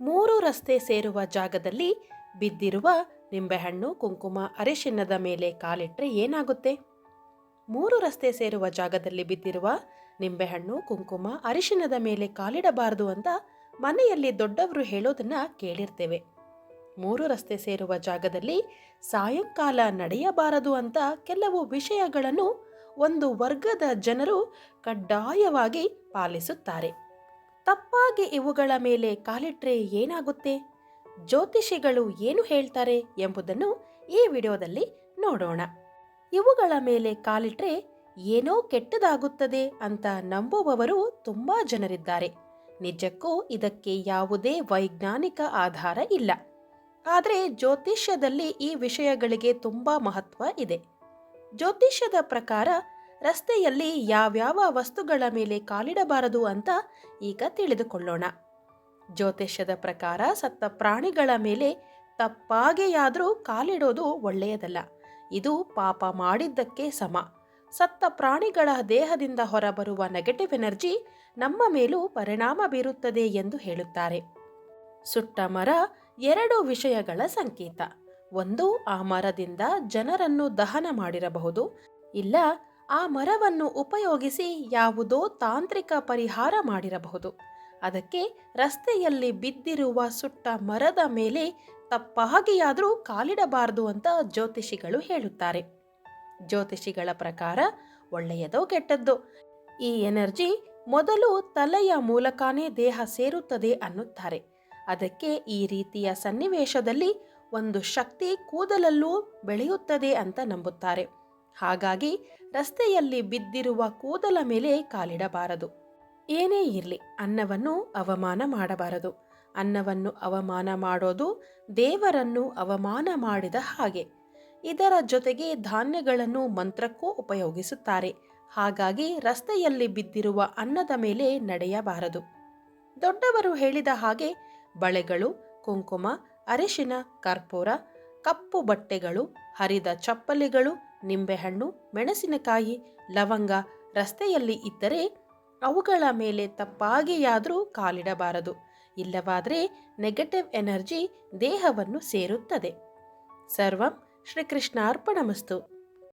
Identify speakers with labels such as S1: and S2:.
S1: ಮೂರು ರಸ್ತೆ ಸೇರುವ ಜಾಗದಲ್ಲಿ ಬಿದ್ದಿರುವ ನಿಂಬೆಹಣ್ಣು, ಕುಂಕುಮ ಅರಿಶಿನ್ನದ ಮೇಲೆ ಕಾಲಿಟ್ಟರೆ ಏನಾಗುತ್ತೆ? ಮೂರು ರಸ್ತೆ ಸೇರುವ ಜಾಗದಲ್ಲಿ ಬಿದ್ದಿರುವ ನಿಂಬೆಹಣ್ಣು, ಕುಂಕುಮ ಅರಿಶಿನದ ಮೇಲೆ ಕಾಲಿಡಬಾರದು ಅಂತ ಮನೆಯಲ್ಲಿ ದೊಡ್ಡವರು ಹೇಳೋದನ್ನ ಕೇಳಿರ್ತೇವೆ. ಮೂರು ರಸ್ತೆ ಸೇರುವ ಜಾಗದಲ್ಲಿ ಸಾಯಂಕಾಲ ನಡೆಯಬಾರದು ಅಂತ ಕೆಲವು ವಿಷಯಗಳನ್ನು ಒಂದು ವರ್ಗದ ಜನರು ಕಡ್ಡಾಯವಾಗಿ ಪಾಲಿಸುತ್ತಾರೆ. ತಪ್ಪಾಗಿ ಇವುಗಳ ಮೇಲೆ ಕಾಲಿಟ್ರೆ ಏನಾಗುತ್ತೆ? ಜ್ಯೋತಿಷಿಗಳು ಏನು ಹೇಳ್ತಾರೆ ಎಂಬುದನ್ನು ಈ ವಿಡಿಯೋದಲ್ಲಿ ನೋಡೋಣ. ಇವುಗಳ ಮೇಲೆ ಕಾಲಿಟ್ರೆ ಏನೋ ಕೆಟ್ಟದಾಗುತ್ತದೆ ಅಂತ ನಂಬುವವರು ತುಂಬಾ ಜನರಿದ್ದಾರೆ. ನಿಜಕ್ಕೂ ಇದಕ್ಕೆ ಯಾವುದೇ ವೈಜ್ಞಾನಿಕ ಆಧಾರ ಇಲ್ಲ. ಆದರೆ ಜ್ಯೋತಿಷ್ಯದಲ್ಲಿ ಈ ವಿಷಯಗಳಿಗೆ ತುಂಬಾ ಮಹತ್ವ ಇದೆ. ಜ್ಯೋತಿಷ್ಯದ ಪ್ರಕಾರ ರಸ್ತೆಯಲ್ಲಿ ಯಾವ್ಯಾವ ವಸ್ತುಗಳ ಮೇಲೆ ಕಾಲಿಡಬಾರದು ಅಂತ ಈಗ ತಿಳಿದುಕೊಳ್ಳೋಣ. ಜ್ಯೋತಿಷ್ಯದ ಪ್ರಕಾರ ಸತ್ತ ಪ್ರಾಣಿಗಳ ಮೇಲೆ ತಪ್ಪಾಗೆಯಾದರೂ ಕಾಲಿಡೋದು ಒಳ್ಳೆಯದಲ್ಲ. ಇದು ಪಾಪ ಮಾಡಿದ್ದಕ್ಕೆ ಸಮ. ಸತ್ತ ಪ್ರಾಣಿಗಳ ದೇಹದಿಂದ ಹೊರಬರುವ ನೆಗೆಟಿವ್ ಎನರ್ಜಿ ನಮ್ಮ ಮೇಲೂ ಪರಿಣಾಮ ಬೀರುತ್ತದೆ ಎಂದು ಹೇಳುತ್ತಾರೆ. ಸುಟ್ಟ ಮರ ಎರಡು ವಿಷಯಗಳ ಸಂಕೇತ. ಒಂದು, ಆ ಮರದಿಂದ ಜನರನ್ನು ದಹನ ಮಾಡಿರಬಹುದು. ಇಲ್ಲ ಆ ಮರವನ್ನು ಉಪಯೋಗಿಸಿ ಯಾವುದೋ ತಾಂತ್ರಿಕ ಪರಿಹಾರ ಮಾಡಿರಬಹುದು. ಅದಕ್ಕೆ ರಸ್ತೆಯಲ್ಲಿ ಬಿದ್ದಿರುವ ಸುಟ್ಟ ಮರದ ಮೇಲೆ ತಪ್ಪಾಗಿಯಾದರೂ ಕಾಲಿಡಬಾರದು ಅಂತ ಜ್ಯೋತಿಷಿಗಳು ಹೇಳುತ್ತಾರೆ. ಜ್ಯೋತಿಷಿಗಳ ಪ್ರಕಾರ ಒಳ್ಳೆಯದೋ ಕೆಟ್ಟದ್ದೋ, ಈ ಎನರ್ಜಿ ಮೊದಲು ತಲೆಯ ಮೂಲಕನೇ ದೇಹ ಸೇರುತ್ತದೆ ಅನ್ನುತ್ತಾರೆ. ಅದಕ್ಕೆ ಈ ರೀತಿಯ ಸನ್ನಿವೇಶದಲ್ಲಿ ಒಂದು ಶಕ್ತಿ ಕೂದಲಲ್ಲೂ ಬೆಳೆಯುತ್ತದೆ ಅಂತ ನಂಬುತ್ತಾರೆ. ಹಾಗಾಗಿ ರಸ್ತೆಯಲ್ಲಿ ಬಿದ್ದಿರುವ ಕೂದಲ ಮೇಲೆ ಕಾಲಿಡಬಾರದು. ಏನೇ ಇರಲಿ, ಅನ್ನವನ್ನು ಅವಮಾನ ಮಾಡಬಾರದು. ಅನ್ನವನ್ನು ಅವಮಾನ ಮಾಡೋದು ದೇವರನ್ನು ಅವಮಾನ ಮಾಡಿದ ಹಾಗೆ. ಇದರ ಜೊತೆಗೆ ಧಾನ್ಯಗಳನ್ನು ಮಂತ್ರಕ್ಕೂ ಉಪಯೋಗಿಸುತ್ತಾರೆ. ಹಾಗಾಗಿ ರಸ್ತೆಯಲ್ಲಿ ಬಿದ್ದಿರುವ ಅನ್ನದ ಮೇಲೆ ನಡೆಯಬಾರದು. ದೊಡ್ಡವರು ಹೇಳಿದ ಹಾಗೆ ಬಳೆಗಳು, ಕುಂಕುಮ, ಅರಿಶಿನ, ಕರ್ಪೂರ, ಕಪ್ಪು ಬಟ್ಟೆಗಳು, ಹರಿದ ಚಪ್ಪಲಿಗಳು ನಿಂಬೆಹಣ್ಣು, ಮೆಣಸಿನಕಾಯಿ, ಲವಂಗ ರಸ್ತೆಯಲ್ಲಿ ಇದ್ದರೆ ಅವುಗಳ ಮೇಲೆ ತಪ್ಪಾಗಿಯಾದರೂ ಕಾಲಿಡಬಾರದು. ಇಲ್ಲವಾದರೆ ನೆಗೆಟಿವ್ ಎನರ್ಜಿ ದೇಹವನ್ನು ಸೇರುತ್ತದೆ. ಸರ್ವಂ ಶ್ರೀಕೃಷ್ಣಾರ್ಪಣಮಸ್ತು.